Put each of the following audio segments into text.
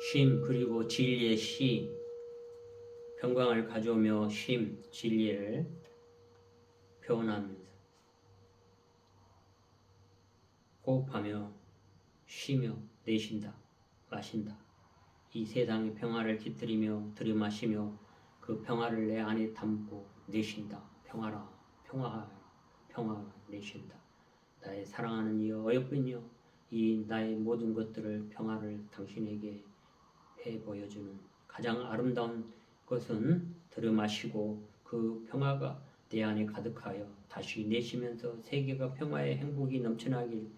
쉼 그리고 진리의 시 평강을 가져오며 쉼 진리를 표현하면서 호흡하며 쉬며 내쉰다 마신다. 이 세상의 평화를 깃들이며 들이마시며 그 평화를 내 안에 담고 내쉰다. 평화라 평화하라 평화 내쉰다. 나의 사랑하는 이여 어여쁜 이여 이 나의 모든 것들을 평화를 당신에게 해 보여주는 가장 아름다운 것은 들이마시고 그 평화가 내 안에 가득하여 다시 내쉬면서 세계가 평화의 행복이 넘쳐나길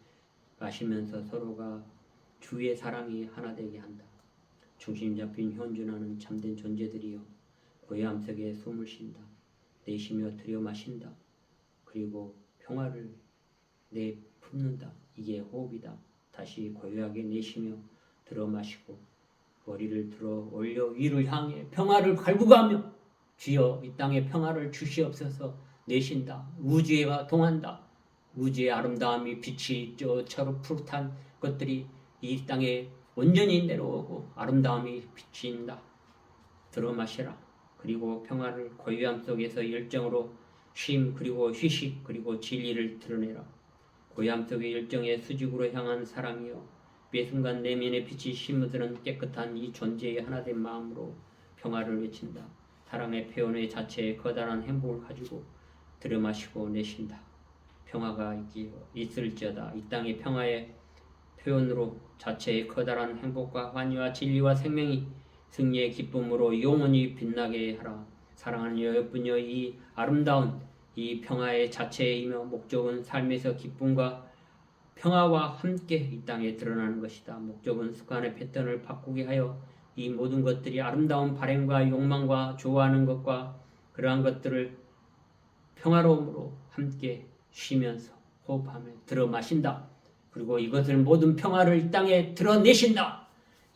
마시면서 서로가 주의 사랑이 하나 되게 한다. 중심 잡힌 현존하는 참된 존재들이여 고요함 속에 숨을 쉰다. 내쉬며 들여 마신다. 그리고 평화를 내 품는다. 이게 호흡이다. 다시 고요하게 내쉬며 들어 마시고 머리를 들어 올려 위를 향해 평화를 갈구가며 주여 이 땅에 평화를 주시옵소서 내쉰다. 우주에와 동한다. 우주의 아름다움이 빛이 저처럼 푸릇한 것들이 이 땅에 온전히 내려오고 아름다움이 비친다. 들어 마시라. 그리고 평화를 고요함 속에서 열정으로 쉼 그리고 휴식 그리고 진리를 드러내라. 고요함 속의 열정의 수직으로 향한 사랑이여 매 순간 내면의 빛이 심어드는 깨끗한 이 존재의 하나된 마음으로 평화를 외친다. 사랑의 표현의 자체에 커다란 행복을 가지고 들여마시고 내쉰다. 평화가 있을지어다. 이 땅의 평화의 표현으로 자체의 커다란 행복과 환희와 진리와 생명이 승리의 기쁨으로 영원히 빛나게 하라. 사랑하는 여여분여 이 아름다운 이 평화의 자체이며 목적은 삶에서 기쁨과 평화와 함께 이 땅에 드러나는 것이다. 목적은 습관의 패턴을 바꾸게 하여 이 모든 것들이 아름다운 발행과 욕망과 좋아하는 것과 그러한 것들을 평화로움으로 함께 쉬면서 호흡하며 들어 마신다. 그리고 이것을 모든 평화를 이 땅에 드러내신다.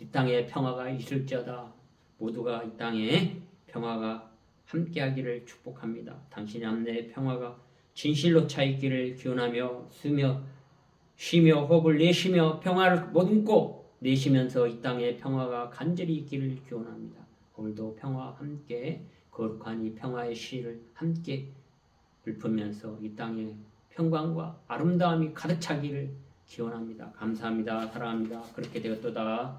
이 땅에 평화가 있을지어다. 모두가 이 땅에 평화가 함께하기를 축복합니다. 당신의 안내의 평화가 진실로 차 있기를 기원하며 쓰며 쉬며 호흡을 내쉬며 평화를 머금고 내쉬면서 이 땅에 평화가 간절히 있기를 기원합니다. 오늘도 평화와 함께 거룩한 이 평화의 시를 함께 읊으면서 이 땅에 평강과 아름다움이 가득 차기를 기원합니다. 감사합니다. 사랑합니다. 그렇게 되었도다.